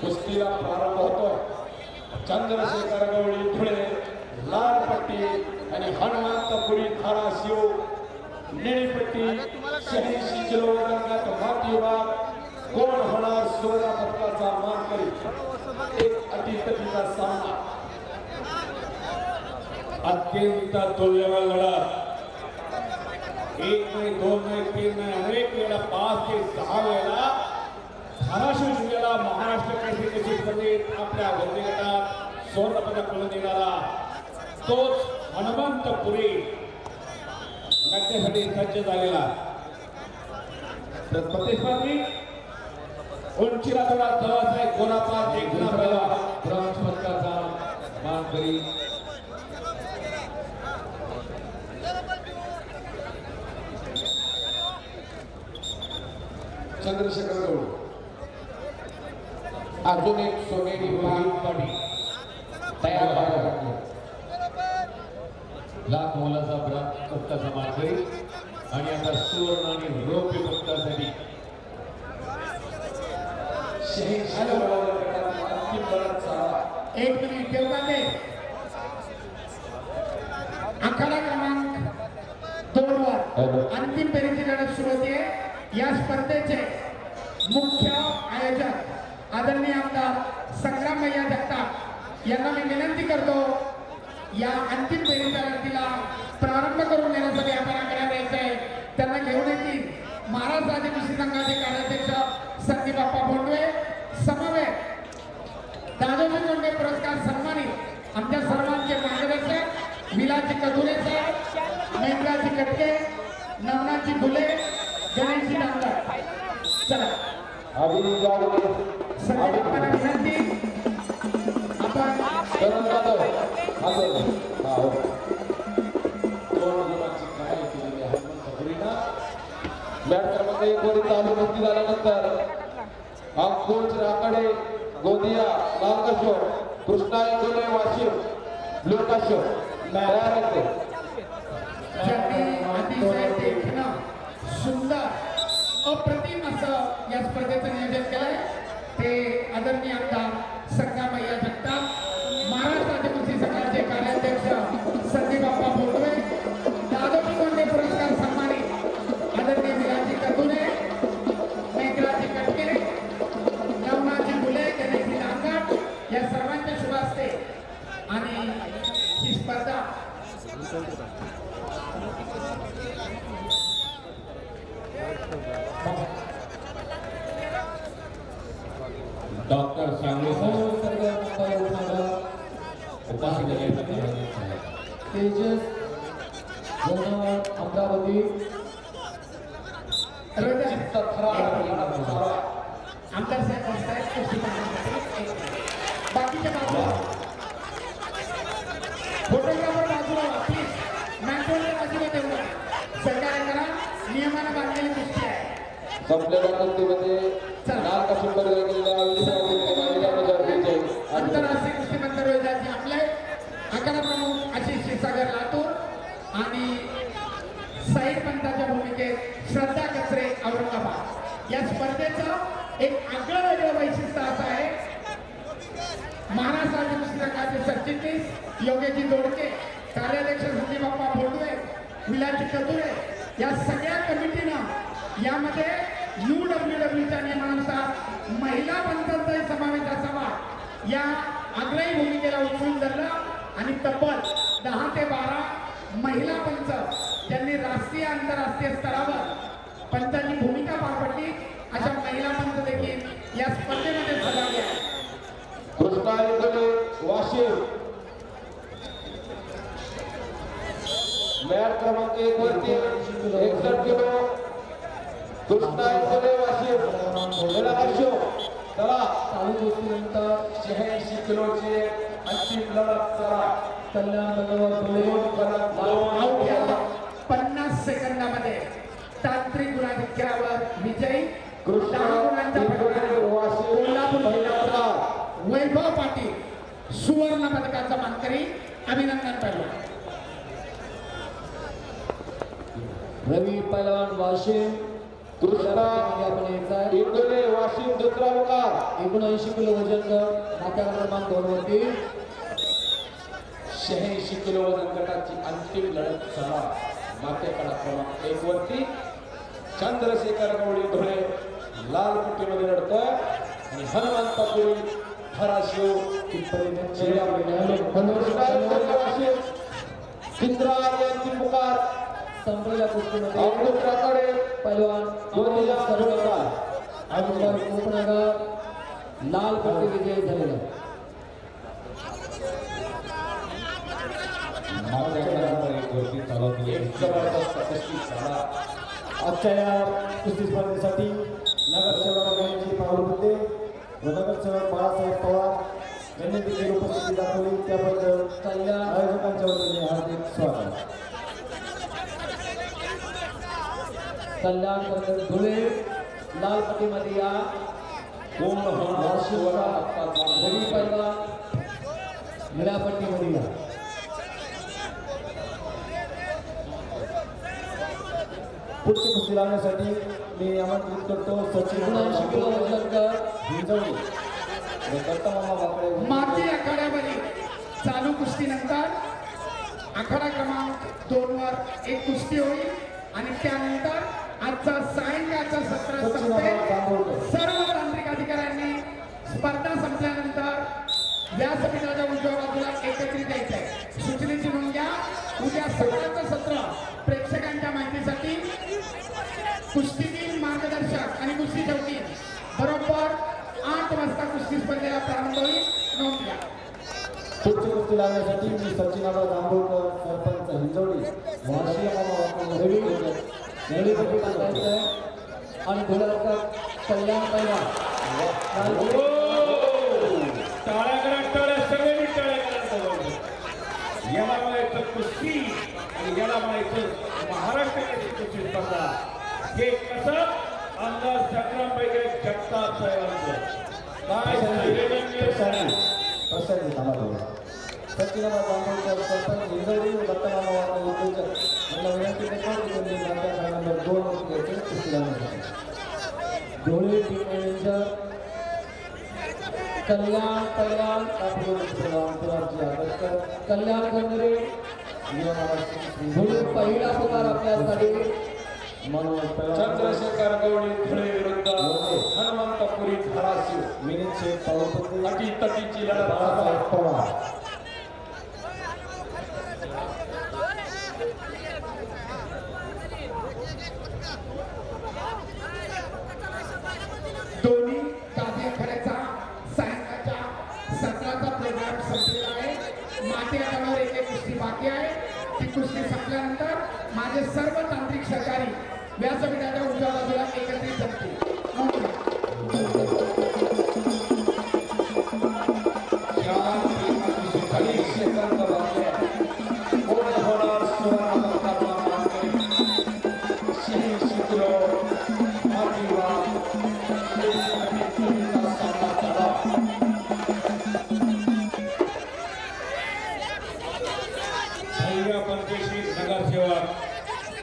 कुस्तीला प्रारंभ होतोय चंद्रशेखर गवळी धुळे लाल पट्टी आणि हनुमंतपुरी धाराशिव. निळीपट्टी शहाऐंशी किलो वजनात माती विभाग कोण होणार सुवर्ण पदकाचा मान करी एक अटीतटीचा सामना. अत्यंत तुल्यवान लढा एक नाही दोन नाही तीन नाही अनेक वेळा पाच ते सहा वेळा धाराशिव जिल्ह्याला महाराष्ट्र केसरी निश्चित स्पर्धेत आपल्या वरती गटात पदक मिळवून देणारा तोच हनुमंत पुरी नाट्यासाठी सज्ज झालेला तर प्रतिस्पर्धी. उंचीला थोडा तवास आहे. कोणाचा देखना पहिला ब्रॉन्झ पदकाचा मानकरी चंद्रशेखर गौड अजून एक सोनेरी पाणी तयार व्हायला लाख मोलाचा पत्ताचा मानकरी आणि आता सुवर्ण आणि रौप्य चालला एक मिनिट ठेवता ते आखाडा क्रमांक दोन वर. अंतिम फेरीची लढत सुरू होते. या स्पर्धेचे मुख्य आदरणीय आमदार संग्राम भैया जगताप यांना मी विनंती करतो या अंतिम फेरीच्या लढतीला प्रारंभ करून देण्यासाठी आपण आकडा द्यायचा आहे. त्यांना घेऊन येतील महाराज राज्य कुस्ती संघाचे कार्याध्यक्ष संदीप बाप्पा बोंडवे समवेत दादोजी कोंडे पुरस्कार सन्मानित आमच्या सर्वांचे मार्गदर्शक विलाची कदुरे साहेब मेघराजी कटके नवनाची फुले गणेशजी डांगर चला. अभिनंदन. जावळे संदीप बाप्पांना विनंती आपण करण जाधव हजर हा हो दोन गुणांची कमाई केलेली आहे हनुमंत पुरीनं मॅट क्रमांक एक वरील चालू मुक्ती झाल्यानंतर अंकुश राकडे गोंदिया लाल कशोर कृष्णा इंगोले वाशिम ब्लू कशोर तयार आहेत ते. ज्यांनी अतिशय देखणं सुंदर अप्रतिम असं या स्पर्धेचं नियोजन केलंय ते आदरणीय आमदार संगामय्या जगताप महाराष्ट्र राज्य कुस्ती संघाचे कार्याध्यक्ष संदीप बाप्पा बोलवे दादोजी कोंडे पुरस्कार सन्मानित आदरणीय विलाजी कदुने मेघराजी कटकिरे नवनाजी मुले गणेशजी डांगट या सर्वांच्या शुभ असते आणि ही स्पर्धा डॉक्टर झाले तेजस अमरावती. आमदार साहेब. बाकीच्या बाजूला. फोटोग्राफर बाजूला मॅटोच्या बाजूला तेवढं. करा. नियमानं बांधलेली कुस्ती आहे संपलेल्या कुस्तीमध्ये लाल कशोर पदक गेलेल्या बोडवे कतुरे या सगळ्या कमिटीनं यामध्ये यू डब्ल्यू डब्ल्यूच्या नियमानुसार महिला पंचांचाही समावेश असावा. या आग्रही भूमिकेला उचलून धरलं आणि तब्बल दहा ते बारा महिला पंच ज्यांनी राष्ट्रीय आंतरराष्ट्रीय स्तरावर पंचांची भूमिका पार पडली अशा महिला पंच देखील या स्पर्धेमध्ये सहभागी आहेत. वाशिम. क्रमांक एक वरती एकसष्ट किलो. कृष्णा इंगोले वाशिम गेला वर्षो चला चालू. गोष्टीनंतर शहाऐंशी किलोची अंतिम लढत चला. पन्नास सेकंदामध्ये तांत्रिक गुणाधिक्यावर विजयी कृष्णा. वैभव पाटील सुवर्ण पदकाचा मानकरी अभिनंदन पहिला. रवी पैलवान वाशिम कृष्णा. इंगोले वाशिम दुसरा उकार एकोणऐंशी किलो वजन नाट्या क्रमांक दोन वरती शहाऐंशी किलो वजन गटाची अंतिम लढत चला मातेकडा क्रमांक एक वरती चंद्रशेखर गवळी धुळे लाल कुटीमध्ये लढतोय आणि हनुमंतपुरी हराशिव इंद्रायणी यांची पुकार संपलेल्या कुस्तीमध्ये अमृताकडे पैलवान दोन्ही या सरकार अमृता कोपनगर लाल पट्टी विजयी झालेला. आजच्या या कुस्ती स्पर्धेसाठी नगरसेवक यांची पावलं होते व नगरसेवक बाळासाहेब पवार यांनी देखील उपस्थिती दाखवली. त्याबद्दल आयोजकांच्या वतीने हार्दिक स्वागत. कल्याण कर्नल धुळे लाल पट्टीमध्ये या पूर्ण हक्काचा घरी. पैलवान निळ्या पट्टीमध्ये या. पुढची कुस्ती लावण्यासाठी मी आमंत्रित करतो सचिन एकोणऐंशी किलो वजन गट हिंजवडी व दत्तमामा बाकडे. माती आखाड्यावरील चालू कुस्तीनंतर आखाडा क्रमांक दोन वर एक कुस्ती होईल आणि त्यानंतर आजचा सायंकाळचा सत्र संपते सर्व तांत्रिक अधिकाऱ्यांनी स्पर्धा संपल्यानंतर व्यासपीठाच्या उजव्या बाजूला एकत्रित यायचं आहे सूचनेची नोंद घ्या. उद्या सकाळचं सत्र प्रेक्षकांच्या माहितीसाठी. कुस्तीगीर मार्गदर्शक आणि कुस्ती ठेवतील बरोबर आठ वाजता कुस्ती स्पर्धेला प्रारंभ होईल. नोंद घ्या. पुढची कुस्ती लावण्यासाठी मी सचिनाबा जांभूळकर सरपंच हिंजवडी वाशी आहे आणि धुळ्याचा कल्याण पैलवान लाल पट्टी टाळ्या करा टाळ्या सगळ्यांनी टाळ्या करा याला म्हणायचं कुस्ती आणि याला म्हणायचं महाराष्ट्र केसरी कुस्ती स्पर्धा हे कसं आमदार संग्राम पैकी जगताप साहेबांचं काय थांबा थोडं सचिनाबा जांभूळकर सरपंच हिंजवडी व दत्तमामा बाकडे उद्योजक यांना विनंती करतो की त्यांनी नाट्य नंबर दोन वर घ्यायचे कुस्ती लावण्यासाठी धुळे टीम मॅनेजर कल्याण पैलवान कल्याण खंदरे धुळे पहिला पुकार आपल्यासाठी. चंद्रशेखर गवळी धुळे विरुद्ध हनुमंतपुरी धाराशिव. विनीत शेठ पावलपती अटी तटीची लढत. बाळासाहेब पवार.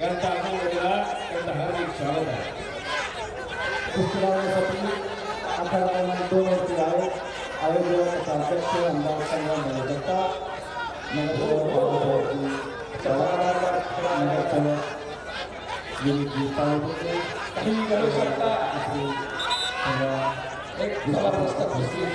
नगरसेवक यांचा आनंदला त्यांचं हार्दिक स्वागत आहे कुस्ती लावण्यासाठी आखाडा क्रमांक दोन वरती आहे आयोजक अध्यक्ष आमदार संग्राम भाऊ जगताप नगरसेवक बाबासाहेबजी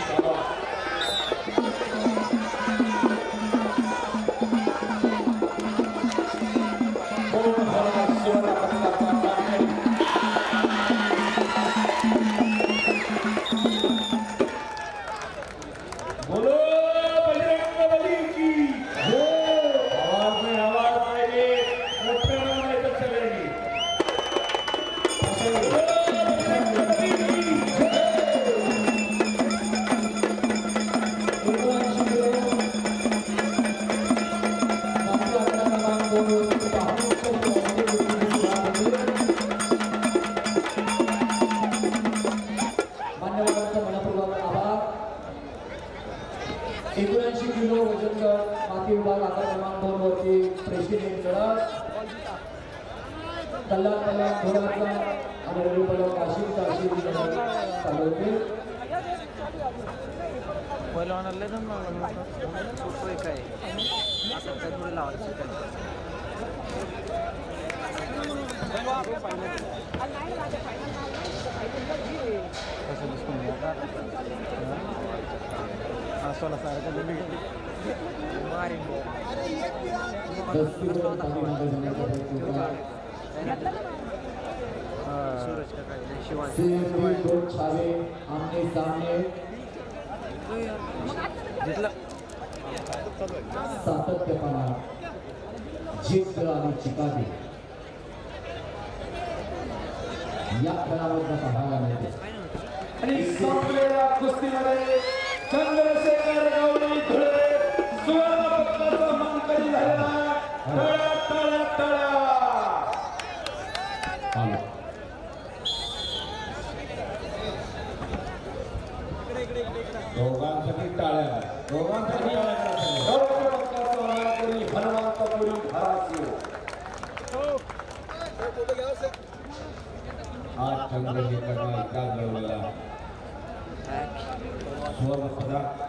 Bravo पहिलं ऑनरला जाऊन लागलं सोपं आहे काय? आता काय थोडं लावायचं काय हा सोळा सारखं करा. सूरज का काय? शिवाजी सीएमबी दोन छावे आमने सामने. सातत्यपणा जिद्द आणि चिकाटी या खेळामधनं पाहायला मिळते. आणि संपलेल्या कुस्तीमध्ये चंद्रशेखर गवळी दोघांसाठी टाळ्या. दोघांसाठी हनुमंतपुरी आज चंद्रशेखरने गाजवलेला सुवर्ण पदक